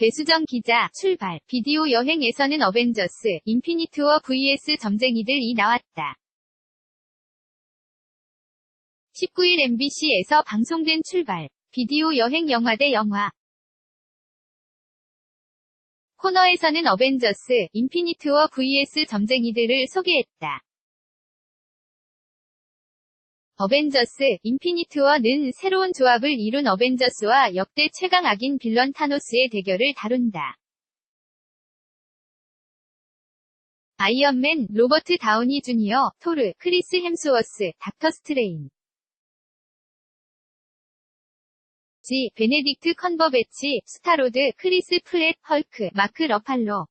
배수정 기자, 출발. 비디오 여행에서는 어벤져스, 인피니트 워 vs 점쟁이들이 나왔다. 19일 MBC에서 방송된 출발. 비디오 여행 영화 대 영화. 코너에서는 어벤져스, 인피니트 워 vs 점쟁이들을 소개했다. 어벤져스, 인피니트 워는 새로운 조합을 이룬 어벤져스와 역대 최강 악인 빌런 타노스의 대결을 다룬다. 아이언맨, 로버트 다우니 주니어, 토르, 크리스 햄스워스, 닥터 스트레인. 지, 베네딕트 컨버배치, 스타로드, 크리스 프렛, 헐크, 마크 러팔로.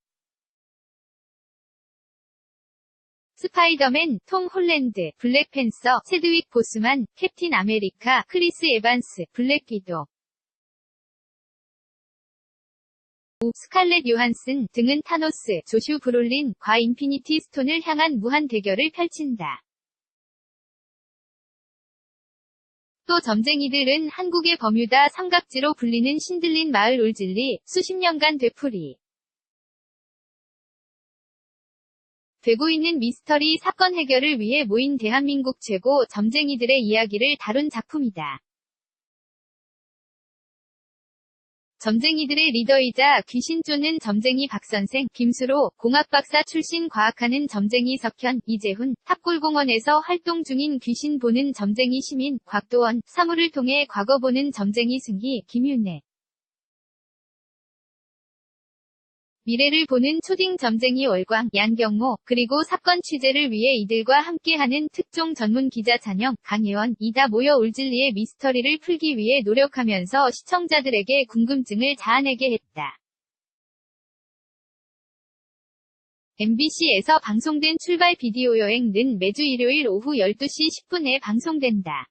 스파이더맨, 톰 홀랜드, 블랙팬서, 체드윅 보스만, 캡틴 아메리카, 크리스 에반스, 블랙 비도. 스칼렛 요한슨 등은 타노스, 조슈 브롤린, 과 인피니티 스톤을 향한 무한 대결을 펼친다. 또 점쟁이들은 한국의 버뮤다 삼각지로 불리는 신들린 마을 울질리, 수십 년간 되풀이. 되고 있는 미스터리 사건 해결을 위해 모인 대한민국 최고 점쟁이들의 이야기를 다룬 작품이다. 점쟁이들의 리더이자 귀신 쫓는 점쟁이 박선생, 김수로, 공학박사 출신 과학하는 점쟁이 석현, 이재훈, 탑골공원에서 활동 중인 귀신 보는 점쟁이 시민, 곽도원, 사물을 통해 과거 보는 점쟁이 승희, 김윤애. 미래를 보는 초딩 점쟁이 월광, 양경모, 그리고 사건 취재를 위해 이들과 함께하는 특종 전문 기자 찬영, 강혜원, 이다 모여 울진리의 미스터리를 풀기 위해 노력하면서 시청자들에게 궁금증을 자아내게 했다. MBC에서 방송된 출발 비디오 여행은 매주 일요일 오후 12시 10분에 방송된다.